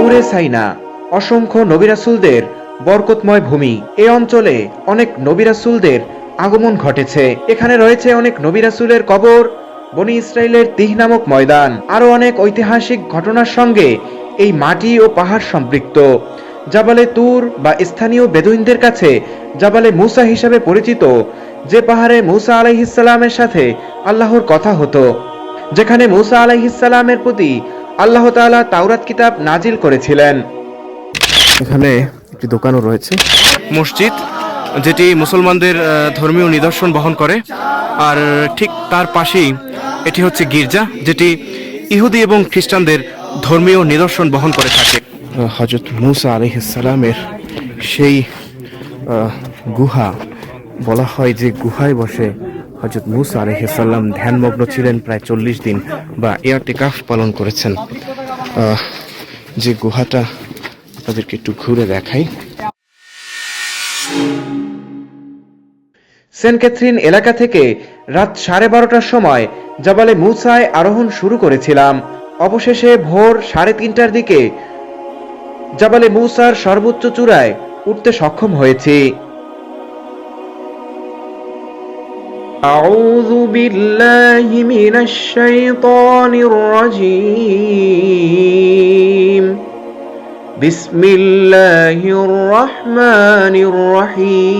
তুরে সাইনা অসংখ্য নবিরাসুলদের বরকতময় ভূমি। এ অঞ্চলে অনেক নবিরাসুলদের আগমন ঘটেছে। এখানে রয়েছে অনেক নবিরাসুলের কবর, বনি ইসরায়েলের তিহ নামক ময়দান। আরও অনেক ঐতিহাসিক ঘটনার সঙ্গে এই মাটি ও পাহাড় সম্পৃক্ত। জাবালে তুর বা স্থানীয় বেদুইনদের কাছে জাবালে মুসা হিসাবে পরিচিত, যে পাহাড়ে মুসা আলাইহিসাল্লামের সাথে আল্লাহর কথা হতো। যেখানে মুসা আলাইহিসাল্লামের প্রতি আল্লাহ তাআলা তাওরাত কিতাব নাজিল করেছিলেন। এখানে একটি দোকানও রয়েছে। মসজিদ যেটি মুসলমানদের ধর্মীয় নিদর্শন বহন করে। আর ঠিক তার পাশেই এটি হচ্ছে গির্জা যেটি ইহুদি এবং খ্রিস্টানদের ধর্মীয় নিদর্শন বহন করে থাকে। হজরত মুসা আলহিসালামের সেই গুহা বলা হয় যে গুহায় বসে হজরত মুসা আলহিসাল্লাম ধ্যানমগ্ন ছিলেন প্রায় চল্লিশ দিন বা এয়ারটেকাফ পালন করেছেন। যে গুহাটা আপনাদেরকে একটু ঘুরে দেখাই। সেন্ট ক্যাথরিন এলাকা থেকে রাত সাড়ে বারোটার সময় জাবালে মুসায় আরোহণ শুরু করেছিলাম। অবশেষে ভোর সাড়ে তিনটার দিকে জাবালে মুসার সর্বোচ্চ চূড়ায় উঠতে সক্ষম হয়েছি। أعوذ بالله من الشيطان الرجيم. بسم الله الرحمن الرحيم.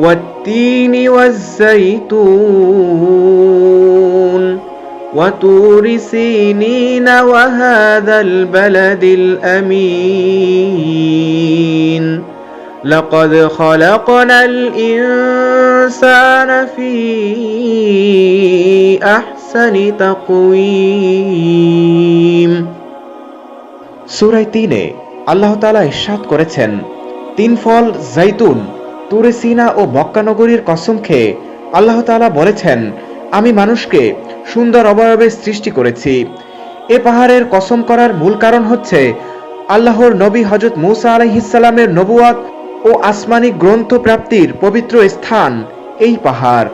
والتين والزيتون وطور سينين وهذا البلد الأمين. لقد خلقنا الإنسان في أحسن تقويم সুরাই তিনে আল্লাহ তাআলা ইরশাদ করেছেন তিন ফল জাইতুন তুরে সিনা ও মক্কা নগরীর কসম খেয়ে আল্লাহ তাআলা বলেছেন আমি মানুষকে সুন্দর অবয়বে সৃষ্টি করেছি এ পাহাড়ের কসম করার মূল কারণ হচ্ছে আল্লাহর নবী হজরত মুসা আলাইহিসসালামের নবুয়াত ও আসমানি গ্রন্থ প্রাপ্তির পবিত্র স্থান, এই পাহাড়।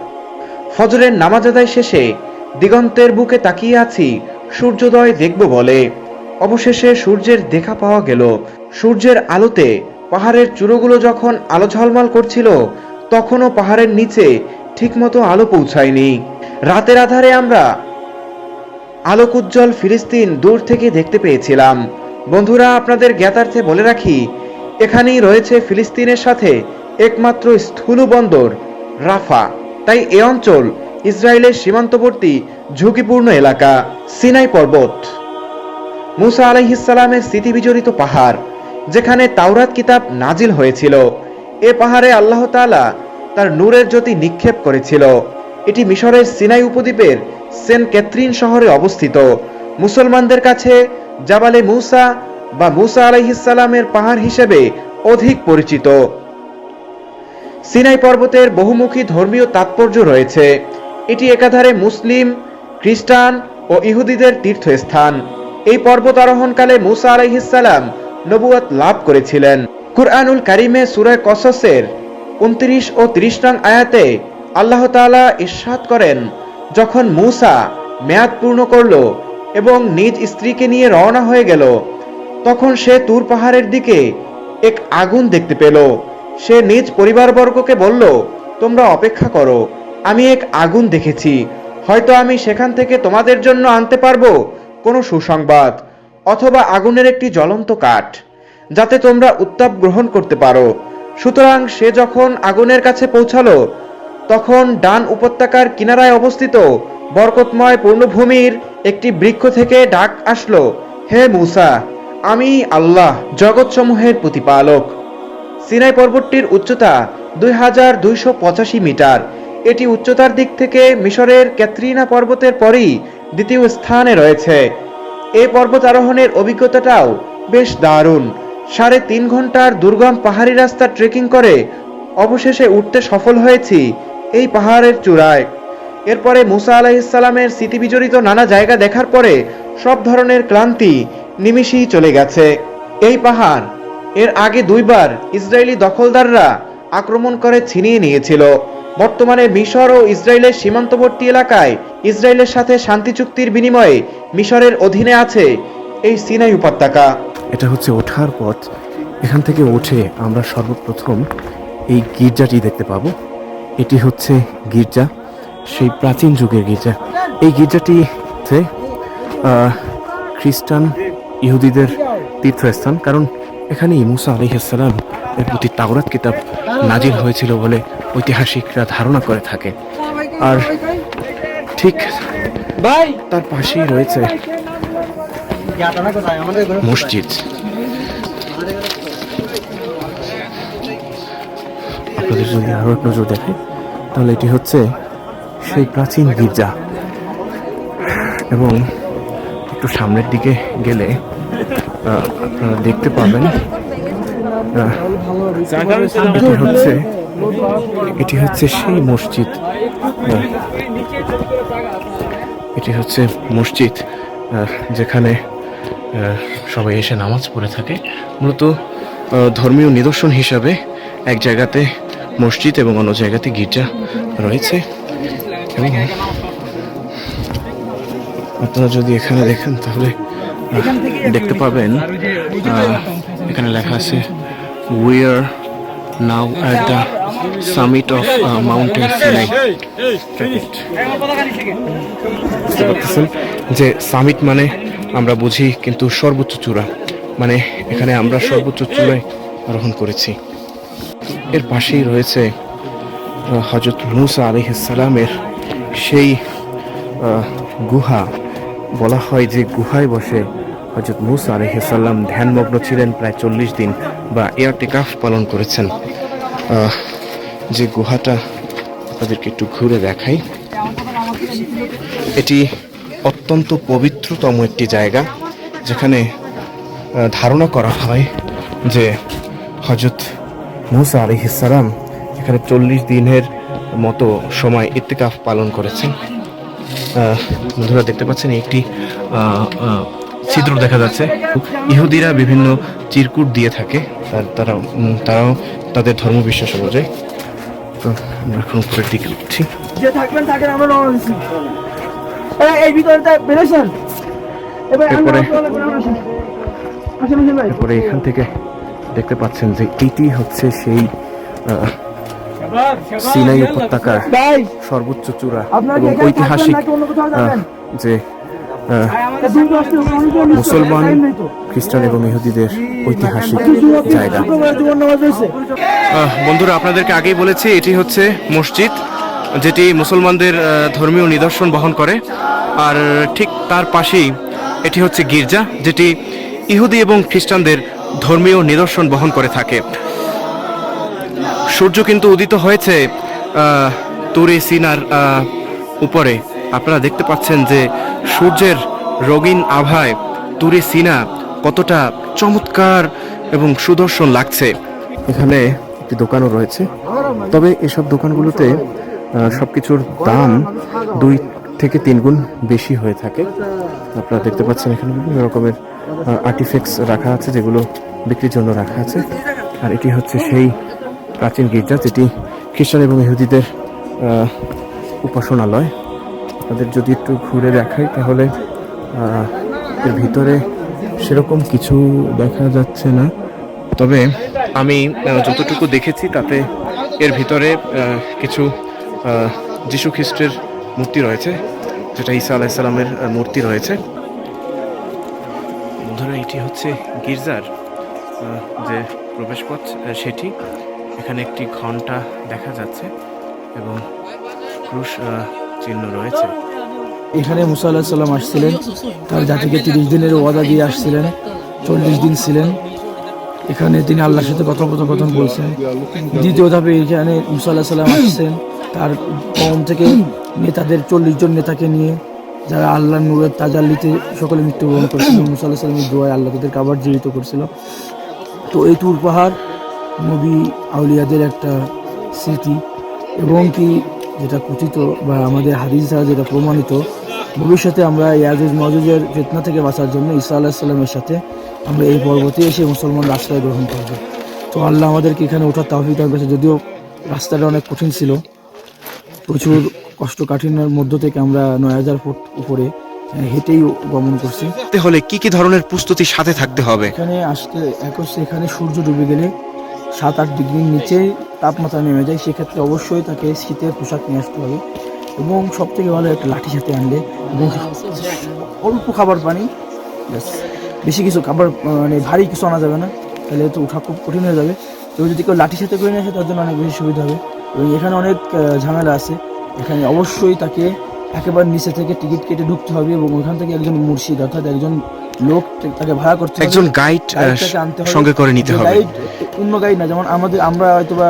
ফজরের নামাজ আদায় শেষে দিগন্তের বুকে তাকিয়ে আছি, সূর্যোদয় দেখব বলে। অবশেষে সূর্যের দেখা পাওয়া গেল। সূর্যের আলোতে পাহাড়ের চূড়োগুলো যখন আলো ঝলমল করছিল, তখনও পাহাড়ের নিচে ঠিকমতো আলো পৌঁছায়নি। রাতের আধারে আমরা আলোকোজ্জ্বল ফিলিস্তিন দূর থেকে দেখতে পেয়েছিলাম। বন্ধুরা, আপনাদের জ্ঞাতার্থে বলে রাখি এখানেই রয়েছে ফিলিস্তিনের সাথে একমাত্র স্থূল বন্দর, রাফা। তাই এ অঞ্চল ইসরায়েলের সীমান্তবর্তী ঝুঁকিপূর্ণ এলাকা, সিনাই পর্বত। মুসা আলাইহিসসালামের স্মৃতিবিজড়িত পাহাড়, যেখানে তাওরাত কিতাব নাজিল হয়েছিল। এ পাহাড়ে আল্লাহ তাআলা তার নূরের জ্যোতি নিক্ষেপ করেছিল। এটি মিশরের সিনাই উপদ্বীপের সেন্ট ক্যাথরিন শহরে অবস্থিত। মুসলমানদের কাছে জাবালে মুসা বা মুসা আলাইহিসসালামের পাহাড় হিসেবে অধিক পরিচিত। সিনাই পর্বতের বহুমুখী ধর্মীয় তাৎপর্য রয়েছে। এটি একাধারে মুসলিম, খ্রিস্টান ও ইহুদিদের তীর্থস্থান। এই পর্বত আরোহণকালে মুসা আলাইহিসসালাম নবুয়াত লাভ করেছিলেন। কুরআনুল কারিমে সুরায় কসসের উনত্রিশ ও ত্রিশ নং আয়াতে আল্লাহ তাআলা ইরশাদ করেন, যখন মুসা মেয়াদ পূর্ণ করল এবং নিজ স্ত্রীকে নিয়ে রওনা হয়ে গেল তখন সে তুর পাহাড়ের দিকে এক আগুন দেখতে পেল। সে নিজ পরিবারবর্গকে বলল, তোমরা অপেক্ষা করো, আমি এক আগুন দেখেছি। হয়তো আমি সেখান থেকে তোমাদের জন্য আনতে পারব কোনো সুসংবাদ অথবা আগুনের একটি জ্বলন্ত কাঠ, যাতে তোমরা উত্তাপ গ্রহণ করতে পারো। সুতরাং সে যখন আগুনের কাছে পৌঁছালো, তখন ডান উপত্যকার কিনারায় অবস্থিত বরকতময় পূর্ণভূমির একটি বৃক্ষ থেকে ডাক আসলো, হে মুসা আমি আল্লাহ, জগৎসমূহের প্রতিপালক। সিনাই পর্বতটির উচ্চতা দুই হাজার দুইশো পঁচাশি মিটার। এটি উচ্চতার দিক থেকে মিশরের ক্যাথরিনা পর্বতের পরেই দ্বিতীয় স্থানে রয়েছে। এই পর্বত আরোহণের অভিজ্ঞতাটাও বেশ দারুণ। সাড়ে তিন ঘণ্টার দুর্গম পাহাড়ি রাস্তা ট্রেকিং করে অবশেষে উঠতে সফল হয়েছি এই পাহাড়ের চূড়ায়। এরপরে মুসা আলাইসালামের স্মৃতিবিজড়িত নানা জায়গা দেখার পরে সব ধরনের ক্লান্তি নিমিষেই চলে গেছে। এই পাহাড় এর আগে দুইবার ইসরায়েলি দখলদাররা আক্রমণ করে ছিনিয়ে নিয়েছিল। বর্তমানে মিশর ও ইসরায়েলের সীমান্তবর্তী এলাকায় ইসরায়েলের সাথে শান্তি চুক্তির বিনিময়ে মিশরের অধীনে আছে এই সিনাই উপত্যকা। এটা হচ্ছে ওঠার পথ। এখান থেকে উঠে আমরা সর্বপ্রথম এই গির্জাটি দেখতে পাবো। এটি হচ্ছে গির্জা সেই প্রাচীন যুগের গির্জা। এই গির্জাটিতে আহ, খ্রিস্টান ইহুদিদের তীর্থস্থান কারণ এখানেই মুসা আলিহাসালাম এর প্রতি তাওরাত কিতাব নাজির হয়েছিল বলে ঐতিহাসিকরা ধারণা করে থাকে। আর ঠিক তার পাশেই রয়েছে মসজিদ। আপনাদের যদি আরও এক নজর দেখে তাহলে এটি হচ্ছে সেই প্রাচীন গির্জা। এবং একটু সামনের দিকে গেলে আপনারা দেখতে পাবেন। এটি হচ্ছে এটি হচ্ছে সেই মসজিদ। এটি হচ্ছে মসজিদ যেখানে সবাই এসে নামাজ পড়ে থাকে। মূলত ধর্মীয় নিদর্শন হিসাবে এক জায়গাতে মসজিদ এবং অন্য জায়গাতে গির্জা রয়েছে। এবং আপনারা যদি এখানে দেখেন তাহলে দেখতে পাবেন এখানে লেখা আছে we are now at the summit of mountain Sinai যে সামিট মানে আমরা বুঝি কিন্তু সর্বোচ্চ চূড়া। মানে এখানে আমরা সর্বোচ্চ চূড়ায় আরোহণ করেছি। এর পাশেই রয়েছে হজরত মুসা আলিহাসালামের সেই গুহা। বলা হয় যে গুহায় বসে হজরত মুসা আলিহাসাল্লাম ধ্যানমগ্ন ছিলেন প্রায় চল্লিশ দিন বা এয়ারটেকাফ পালন করেছেন। যে গুহাটা আপনাদেরকে একটু ঘুরে দেখাই। এটি অত্যন্ত পবিত্রতম একটি জায়গা, যেখানে ধারণা করা হয় যে হজরত মুসা আলিহিসাল্লাম এখানে চল্লিশ দিনের মতো সময় ইত্তেকাফ পালন করেছেন। বন্ধুরা দেখতে পাচ্ছেন একটি ছিদ্র দেখা যাচ্ছে। ইহুদিরা বিভিন্ন চিরকুট দিয়ে থাকে। তার তারা তারাও তাদের ধর্ম বিশ্বাস অনুযায়ী। তো আমরা এখন উপরের দিকে উঠছি যে থাকবেন থাকেন আমরা এই, বেরোছেন এরপরে- এখান থেকে দেখতে পাচ্ছেন যে এটি হচ্ছে সেই সিনাই উপত্যকার সর্বোচ্চ চূড়া এবং ঐতিহাসিক? যে মুসলমান নেই তো। খ্রিস্টান এবং ইহুদিদের ঐতিহাসিক জায়গা। বন্ধুরা, আপনাদেরকে আগেই বলেছি, এটি হচ্ছে মসজিদ, যেটি মুসলমানদের ধর্মীয় নিদর্শন বহন করে। আর ঠিক তার পাশেই এটি হচ্ছে গির্জা, যেটি ইহুদি এবং খ্রিস্টানদের ধর্মীয় নিদর্শন বহন করে থাকে। সূর্য কিন্তু উদিত হয়েছে তুরে সিনার উপরে। আপনারা দেখতে পাচ্ছেন যে সূর্যের রঙিন আভায় তুরে সিনা কতটা চমৎকার এবং সুদর্শন লাগছে। এখানে একটি দোকানও রয়েছে। তবে এসব দোকানগুলোতে সব কিছুর দাম দুই থেকে তিন গুণ বেশি হয়ে থাকে। আপনারা দেখতে পাচ্ছেন এখানে বিভিন্ন রকমের আর্টিফেক্টস রাখা আছে যেগুলো বিক্রির জন্য রাখা আছে। আর এটি হচ্ছে সেই প্রাচীন গির্জা যেটি খ্রিস্টান এবং ইহুদিদের উপাসনালয়। তাদের যদি একটু ঘুরে দেখাই, তাহলে এর ভিতরে সেরকম কিছু দেখা যাচ্ছে না। তবে আমি যতটুকু দেখেছি, তাতে এর ভিতরে কিছু যীশু খ্রিস্টের মূর্তি রয়েছে, যেটা ঈসা আলাইসাল্লামের মূর্তি রয়েছে। বন্ধুরা এটি হচ্ছে গির্জার যে প্রবেশপথ সেটি। এখানে একটি ঘণ্টা দেখা যাচ্ছে এবং ক্রুশ চিহ্ন রয়েছে। এখানে মুসা আল্লাহ সাল্লাম আসছিলেন, তার জাতিকে তিরিশ দিনের ওয়াদা দিয়ে আসছিলেন, চল্লিশ দিন ছিলেন। এখানে তিনি আল্লাহর সাথে কথোপকথন বলছেন। দ্বিতীয় ধাপে এখানে মুসা আল্লাহ সাল্লাম আসছেন, তার কম থেকে নেতাদের চল্লিশ জন নেতাকে নিয়ে যারা আল্লাহ নূরের তাজাল্লিতে সকলে মৃত্যুবরণ করেছিল, মুসা আল্লাহ সাল্লামের দোয়ায় আল্লাহ তাদেরকে আবার জীবিত করছিল। তো এই তুর পাহাড় নবী আউলিয়াদের একটা স্মৃতি। এবং কি যেটা কথিত বা আমাদের হাদিস দ্বারা যেটা প্রমাণিত ভবিষ্যতে আমরা ইয়াজুজ মজুজের ফেতনা থেকে বাঁচার জন্য ঈসা আলাহিসাল্লামের সাথে আমরা এই পর্বতে এসে মুসলমান রাস্তায় গ্রহণ করব। তো আল্লাহ আমাদেরকে এখানে ওঠার তাহফিক দান করেছে। যদিও রাস্তাটা অনেক কঠিন ছিল প্রচুর কষ্টকাঠিন্যের মধ্য থেকে আমরা নয় হাজার ফুট উপরে হেঁটেই গমন করছি। যেতে হলে কি কি ধরনের প্রস্তুতি সাথে থাকতে হবে? এখানে আসতে এক হচ্ছে এখানে সূর্য ডুবে গেলে সাত আট ডিগ্রির নিচে তাপমাত্রা নেমে যায়, সেক্ষেত্রে অবশ্যই তাকে শীতের পোশাক নিয়ে আসতে হবে। এবং সব থেকে ভালো একটা লাঠি সাথে আনলে। অল্প খাবার পানি বেশি কিছু খাবার মানে ভারী কিছু আনা যাবে না। তাহলে তো উঠা খুব কঠিন হয়ে যাবে। তো যদি কেউ লাঠি সাথে করে নিয়ে আসে, তার জন্য অনেক বেশি সুবিধা হবে। এবং এখানে অনেক ঝামেলা আছে। এখানে অবশ্যই তাকে একেবারে নিচে থেকে টিকিট কেটে ঢুকতে হবে এবং ওখান থেকে একজন মুর্শিদ, অর্থাৎ একজন লোক তাকে ভাড়া করতে একজন গাইড। সঙ্গে করে নিতে হবে। গাইড অন্য গাইড না যেমন আমাদের আমরা হয়তো বা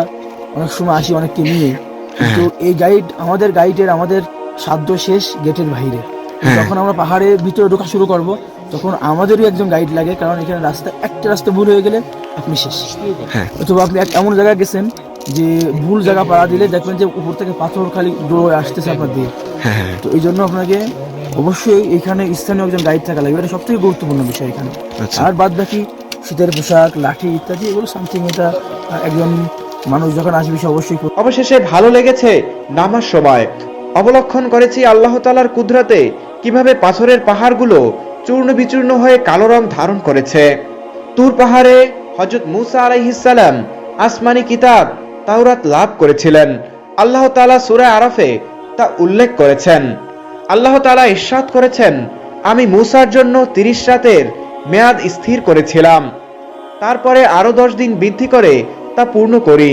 অনেক সময় আসি অনেককে নিয়ে কিন্তু হ্যাঁ। এই গাইড আমাদের গাইডের আমাদের সাধ্য শেষ গেটের বাইরে। হ্যাঁ। যখন আমরা পাহাড়ের ভিতরে ঢোকা শুরু করব তখন আমাদেরই একজন গাইড লাগে কারণ এখানে রাস্তা একটা রাস্তা ভুল হয়ে গেলে আপনি শেষ। হ্যাঁ। অথবা আপনি এমন জায়গায় গেছেন যে ভুল জায়গা পাড়া দিলে দেখবেন যে উপর থেকে পাথর খালি ডোয়ে আসতেছে আপনার দিয়ে তো এই জন্য আপনাকে অবশ্যই এখানে স্থানীয় একজন গাইড থাকা লাগবে। এটা সব থেকে গুরুত্বপূর্ণ বিষয় এখানে। আচ্ছা। আর বাদ বাকি শীতের পোশাক লাঠি ইত্যাদি এগুলো সামথিং এটা একজন মানুষ যখন আসবে সে অবশ্যই অবশেষে ভালো লেগেছে নামার সময়। অবলক্ষণ করেছি আল্লাহ তালার কুদরাতে কীভাবে পাথরের পাহাড়গুলো চূর্ণ বিচূর্ণ হয়ে কালো রং ধারণ করেছে। তুর পাহাড়ে হজরত মুসা আলাইহিসালাম আসমানি কিতাব তাওরাত লাভ করেছিলেন। আল্লাহ তালা সুরা আরাফে তা উল্লেখ করেছেন। আল্লাহ তালা ইরশাদ করেছেন, আমি মুসার জন্য তিরিশ রাতের মেয়াদ স্থির করেছিলাম। তারপরে আরও দশ দিন বৃদ্ধি করে তা পূর্ণ করি।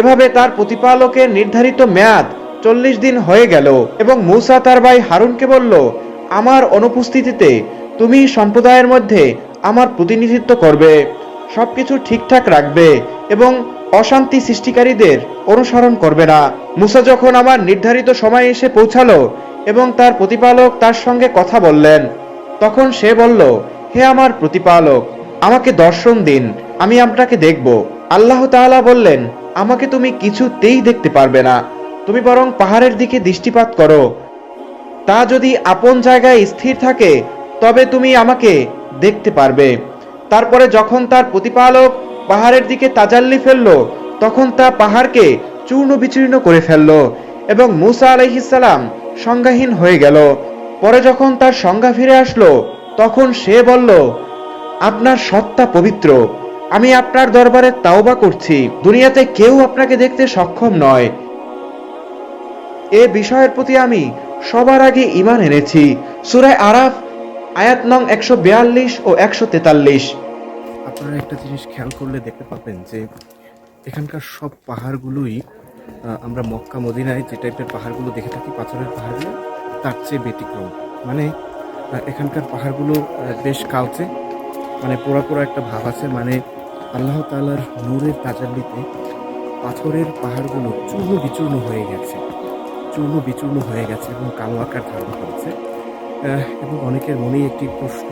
এভাবে তার প্রতিপালকের নির্ধারিত মেয়াদ চল্লিশ দিন হয়ে গেল এবং মূসা তার ভাই হারুনকে বলল, আমার অনুপস্থিতিতে তুমি সম্প্রদায়ের মধ্যে আমার প্রতিনিধিত্ব করবে, সবকিছু ঠিকঠাক রাখবে এবং অশান্তি সৃষ্টিকারীদের অনুসরণ করবে না। মুসা যখন আমার নির্ধারিত সময় এসে পৌঁছালো এবং তার প্রতিপালক তার সঙ্গে কথা বললেন। তখন সে বলল, হে আমার প্রতিপালক, আমাকে দর্শন দিন, আমি আপনাকে দেখব। আল্লাহ তাআলা বললেন, আমাকে তুমি কিছুতেই দেখতে পারবে না। তুমি বরং পাহাড়ের দিকে দৃষ্টিপাত করো। তা যদি আপন জায়গায় স্থির থাকে, তবে তুমি আমাকে দেখতে পারবে। তারপরে যখন তার প্রতিপালক পাহাড়ের দিকে তাজাল্লি ফেলল, তখন তা পাহাড়কে চূর্ণ বিচূর্ণ করে ফেলল এবং মুসা আলাইহিসালাম সংজ্ঞাহীন হয়ে গেল। পরে যখন তার সংজ্ঞা ফিরে আসলো, তখন সে বলল, আপনার সত্তা পবিত্র। আমি আপনার দরবারে তাওবা করছি। দুনিয়াতে কেউ আপনাকে দেখতে সক্ষম নয়। এ বিষয়ের প্রতি আমি সবার আগে ইমান এনেছি। সুরায় আরাফ, আয়াত নং একশো বিয়াল্লিশ ও একশো তেতাল্লিশ। আপনারা একটা জিনিস খেয়াল করলে দেখতে পাবেন যে, এখানকার সব পাহাড়গুলোই আমরা মক্কা মদিনায় যে টাইপের পাহাড়গুলো দেখে থাকি, পাথরের পাহাড়গুলো, তার চেয়ে ব্যতিক্রম। মানে এখানকার পাহাড়গুলো বেশ কালচে মানে পোড়া পোড়া একটা ভাব আছে। মানে আল্লাহ তাআলার নূরের তাজাল্লিতে পাথরের পাহাড়গুলো চূর্ণ বিচূর্ণ হয়ে গেছে। চূর্ণ বিচূর্ণ হয়ে গেছে এবং কালো আকার ধারণ করেছে। এবং অনেকের মনেই একটি প্রশ্ন,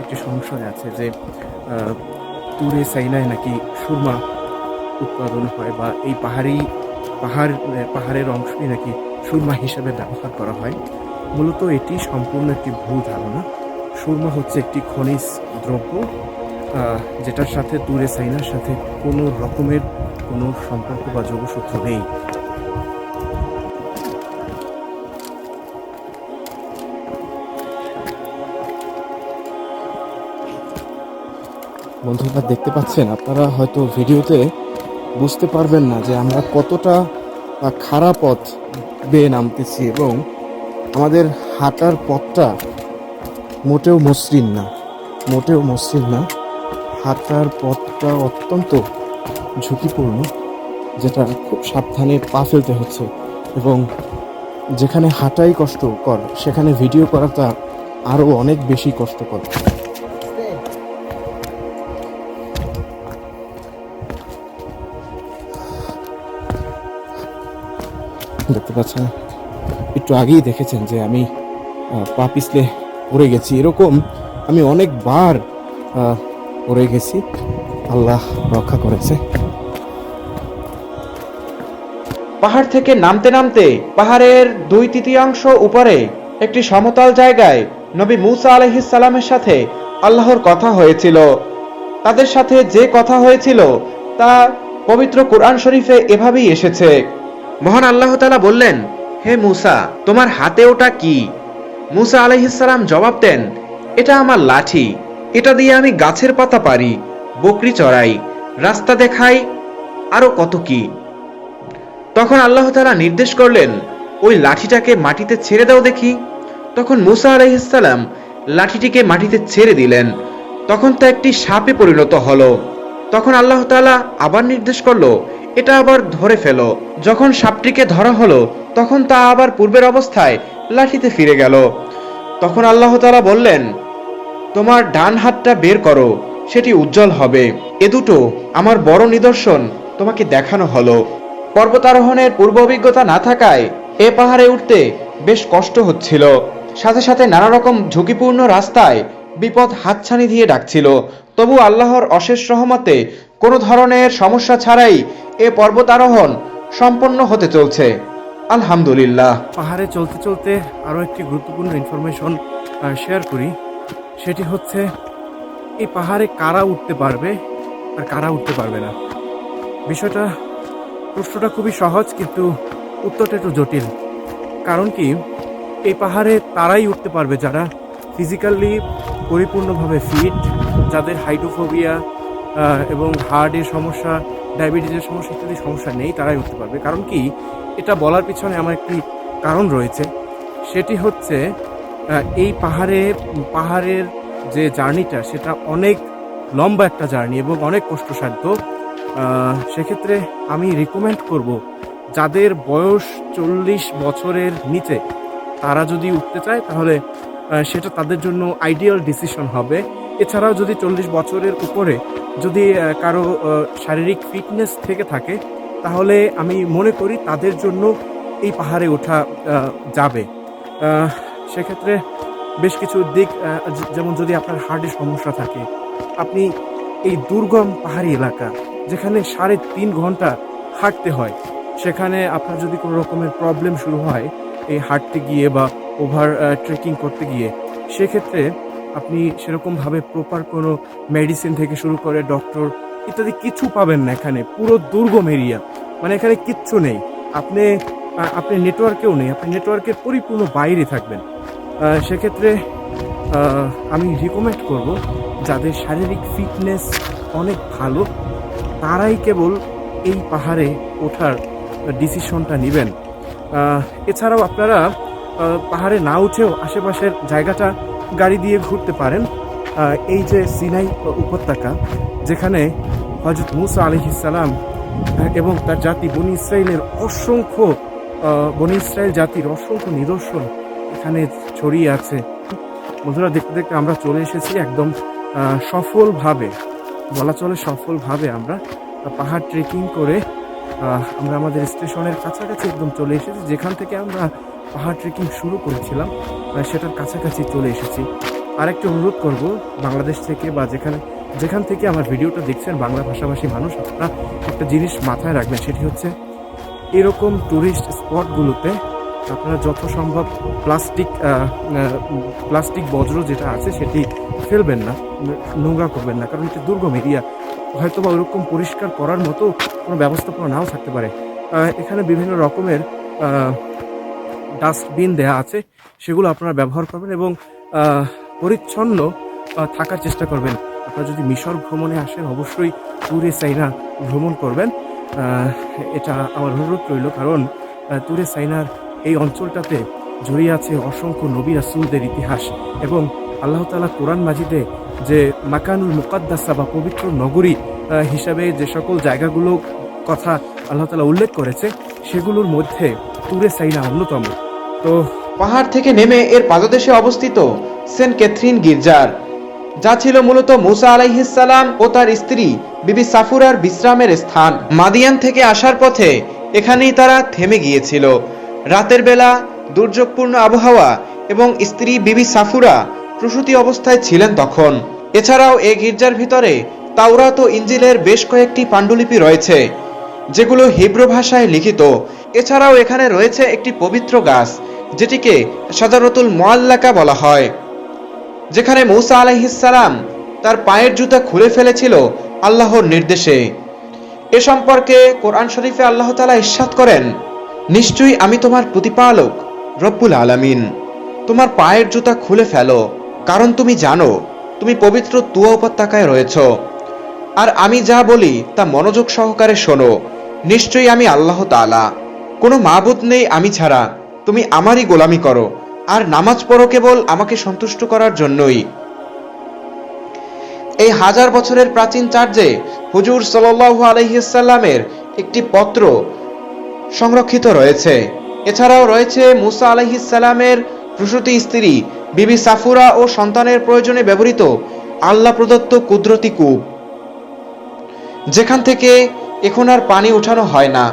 একটি সংশয় আছে যে তুরে সাইনায় নাকি সুরমা উৎপাদন হয় বা এই পাহাড়ি পাহাড় পাহাড়ের অংশই নাকি সুরমা হিসাবে ব্যবহার করা হয়। মূলত এটি সম্পূর্ণ একটি ভুল ধারণা। সুরমা হচ্ছে একটি খনিজ দ্রব্য যেটার সাথে তুরে সাইনার সাথে কোনো রকমের কোনো সম্পর্ক বা যোগসূত্র নেই। বন্ধুরা, দেখতে পাচ্ছেন, আপনারা হয়তো ভিডিওতে বুঝতে পারবেন না যে আমরা কতটা খারাপ পথ বেয়ে নামতেছি এবং আমাদের হাঁটার পথটা মোটেও মসৃণ না, মোটেও মসৃণ না। হাঁটার পথটা অত্যন্ত ঝুঁকিপূর্ণ যেটা খুব সাবধানে পা ফেলতে হচ্ছে এবং যেখানে হাঁটাই কষ্টকর, সেখানে ভিডিও করাটা আরও অনেক বেশি কষ্টকর। দেখতে পাচ্ছেন একটু আগেই দেখেছেন যে আমি পা পিছলে পড়ে গেছি। এরকম আমি অনেকবার পড়ে গেছি। আল্লাহ রক্ষা করেছে। পাহাড় থেকে নামতে নামতে পাহাড়ের দুই তৃতীয়াংশ উপরে একটি সমতল জায়গায় নবী মুসা আলহিসাল্লামের সাথে আল্লাহর কথা হয়েছিল। তাদের সাথে যে কথা হয়েছিল তা পবিত্র কোরআন শরীফে এভাবেই এসেছে। মহান আল্লাহ তাআলা বললেন, হে মুসা, তোমার হাতে ওটা কি? মুসা আলাইহিসসালাম জবাব দেন, এটা আমার লাঠি। এটা দিয়ে আমি গাছের পাতা পারি বকরি চড়াই, রাস্তা দেখাই, আরও কত কি? তখন আল্লাহ তালা নির্দেশ করলেন, ওই লাঠিটাকে মাটিতে ছেড়ে দাও দেখি। তখন মুসা আলাইহিসসালাম লাঠিটিকে মাটিতে ছেড়ে দিলেন। তখন তা একটি সাপে পরিণত হলো। তখন আল্লাহ তাআলা আবার নির্দেশ করল এটা আবার ধরে ফেলো। যখন সাপটিকে ধরা হলো, তখন তা আবার পূর্বের অবস্থায় লাঠিতে ফিরে গেল। তখন আল্লাহ তাআলা বললেন, তোমার ডান হাতটা বের করো, সেটি উজ্জ্বল হবে। এ দুটো আমার বড় নিদর্শন, তোমাকে দেখানো হলো। পর্বতারোহণের পূর্ব অভিজ্ঞতা না থাকায় এ পাহাড়ে উঠতে বেশ কষ্ট হচ্ছিল। সাথে সাথে নানা রকম ঝুঁকিপূর্ণ রাস্তায় বিপদ হাতছানি দিয়ে ডাকছিল। তবু আল্লাহর অশেষ রহমতে কোনো ধরনের সমস্যা ছাড়াই এ পর্বতারোহণ সম্পন্ন হতে চলছে। আলহামদুলিল্লাহ। পাহাড়ে চলতে চলতে আরও একটি গুরুত্বপূর্ণ ইনফরমেশন শেয়ার করি। সেটি হচ্ছে, এই পাহাড়ে কারা উঠতে পারবে আর কারা উঠতে পারবে না? বিষয়টা, প্রশ্নটা খুবই সহজ কিন্তু উত্তরটা একটু জটিল। কারণ কি, এই পাহাড়ে তারাই উঠতে পারবে যারা ফিজিক্যালি পরিপূর্ণভাবে ফিট যাদের হাইড্রোফোবিয়া এবং হার্টের সমস্যা ডায়াবেটিসের সমস্যা ইত্যাদি সমস্যা নেই, তারাই উঠতে পারবে। কারণ কি? এটা বলার পিছনে আমার একটি কারণ রয়েছে। সেটি হচ্ছে এই পাহাড়ে, পাহাড়ের যে জার্নিটা, সেটা অনেক লম্বা একটা জার্নি এবং অনেক কষ্টসাধ্য। সেক্ষেত্রে আমি রিকমেন্ড করব, যাদের বয়স চল্লিশ বছরের নিচে, তারা যদি উঠতে চায়, তাহলে সেটা তাদের জন্য আইডিয়াল ডিসিশন হবে। এছাড়াও যদি চল্লিশ বছরের উপরে যদি কারও শারীরিক ফিটনেস থেকে থাকে, তাহলে আমি মনে করি তাদের জন্য এই পাহাড়ে ওঠা যাবে। সেক্ষেত্রে বেশ কিছু দিক যেমন যদি আপনার হার্টের সমস্যা থাকে, আপনি এই দুর্গম পাহাড়ি এলাকা, যেখানে সাড়ে তিন ঘণ্টা হাঁটতে হয়, সেখানে আপনার যদি কোনো রকমের প্রবলেম শুরু হয়, এই হাঁটতে গিয়ে বা ওভার ট্রেকিং করতে গিয়ে, সেক্ষেত্রে আপনি সেরকমভাবে প্রপার কোনো মেডিসিন থেকে শুরু করে ডক্টর ইত্যাদি কিছু পাবেন না এখানে। পুরো দুর্গম এরিয়া মানে এখানে কিচ্ছু নেই। আপনি আপনি নেটওয়ার্কেও নেই। আপনি নেটওয়ার্কের পরিপূর্ণ বাইরে থাকবেন। সেক্ষেত্রে আমি রিকমেন্ড করব, যাদের শারীরিক ফিটনেস অনেক ভালো, তারাই কেবল এই পাহাড়ে ওঠার ডিসিশনটা নেবেন। এছাড়াও আপনারা পাহাড়ে না উঠেও আশেপাশের জায়গাটা গাড়ি দিয়ে ঘুরতে পারেন। এই যে সিনাই উপত্যকা, যেখানে হজরত মুসা আলহিসাল্লাম এবং তার জাতি বনি ইসরায়েলের অসংখ্য বনি ইসরায়েল জাতির অসংখ্য নিদর্শন এখানে ছড়িয়ে আছে। বন্ধুরা, দেখতে দেখতে আমরা চলে এসেছি একদম সফলভাবে, বলা চলে সফলভাবে আমরা পাহাড় ট্রেকিং করে আমরা আমাদের স্টেশনের কাছাকাছি একদম চলে এসেছি, যেখান থেকে আমরা পাহাড় ট্রেকিং শুরু করেছিলাম সেটার কাছাকাছি চলে এসেছি। আরেকটি অনুরোধ করব, বাংলাদেশ থেকে বা যেখানে যেখান থেকে আমার ভিডিওটা দেখছেন, বাংলা ভাষাভাষী মানুষ, আপনারা একটা জিনিস মাথায় রাখবেন, সেটি হচ্ছে এরকম ট্যুরিস্ট স্পটগুলোতে আপনারা যত সম্ভব প্লাস্টিক প্লাস্টিক বজ্র যেটা আছে, সেটি ফেলবেন না নোংরা করবেন না, কারণ এটা দুর্গম এরিয়া হয়তো বা ওরকম পরিষ্কার করার মতো কোনো ব্যবস্থাপনা নাও থাকতে পারে। এখানে বিভিন্ন রকমের ডাস্টবিন দেয়া আছে, সেগুলো আপনারা ব্যবহার করবেন এবং পরিচ্ছন্ন থাকার চেষ্টা করবেন। আপনারা যদি মিশর ভ্রমণে আসেন, অবশ্যই ট্যুরে চাইনা ভ্রমণ করবেন। এটা আমার অনুরোধ রইল, কারণ তুরে সাইনার এই অঞ্চলটাতে জড়িয়ে আছে অসংখ্য নবী রাসুলদের ইতিহাস এবং আল্লাহ তালা কোরআন মাজিদে যে মাকানুল মুকাদ্দাসা বা পবিত্র নগরী হিসাবে যে সকল জায়গাগুলো কথা আল্লাহ তালা উল্লেখ করেছে, সেগুলোর মধ্যে তুরে সাইনা অন্যতম। তো পাহাড় থেকে নেমে এর পাদদেশে অবস্থিত সেন্ট ক্যাথরিন গির্জার, যা ছিল মূলত মুসা আলাইহিসসালাম ও তার স্ত্রী বিবি সাফুরার বিশ্রামের স্থান। মাদিয়ান থেকে আসার পথে এখানেই তারা থেমে গিয়েছিল। রাতের বেলা দুর্যোগপূর্ণ আবহাওয়া এবং স্ত্রী বিবি সাফুরা প্রসূতি অবস্থায় ছিলেন তখন। এছাড়াও এ গির্জার ভিতরে তাওরাত ও ইঞ্জিলের বেশ কয়েকটি পাণ্ডুলিপি রয়েছে, যেগুলো হিব্রু ভাষায় লিখিত। এছাড়াও এখানে রয়েছে একটি পবিত্র গাছ যেটিকে সাজারতুল মোয়াল্লাকা বলা হয়, যেখানে মৌসা আলাইহিসসালাম তার পায়ের জুতা খুলে ফেলেছিল আল্লাহর নির্দেশে। এ সম্পর্কে কোরআন শরীফে আল্লাহ তালা ইস্বাদ করেন, নিশ্চয়ই আমি তোমার প্রতিপালক, রব্বুল আলামিন। তোমার পায়ের জুতা খুলে ফেলো, কারণ তুমি জানো, তুমি পবিত্র তুয়া উপত্যকায় রয়েছ। আর আমি যা বলি তা মনোযোগ সহকারে শোনো, নিশ্চয়ই আমি আল্লাহ তাআলা। কোনো মাবুদ নেই আমি ছাড়া তুমি আমারই গোলামি করো, আর নামাজ পড়ো কেবল আমাকে সন্তুষ্ট করার জন্যই। এই হাজার বছরের প্রাচীন চার্জে হুজুর সাল্লাল্লাহু আলহিসাল্লামের একটি পত্র সংরক্ষিত রয়েছে। এছাড়াও রয়েছে মুসা আলহিসাল্লামের প্রসূতি স্ত্রী বিবি সাফুরা ও সন্তানের প্রয়োজনে ব্যবহৃত আল্লাহ প্রদত্ত কুদরতি কূপ। যেখান থেকে এখন আর পানি ওঠানো হয় না।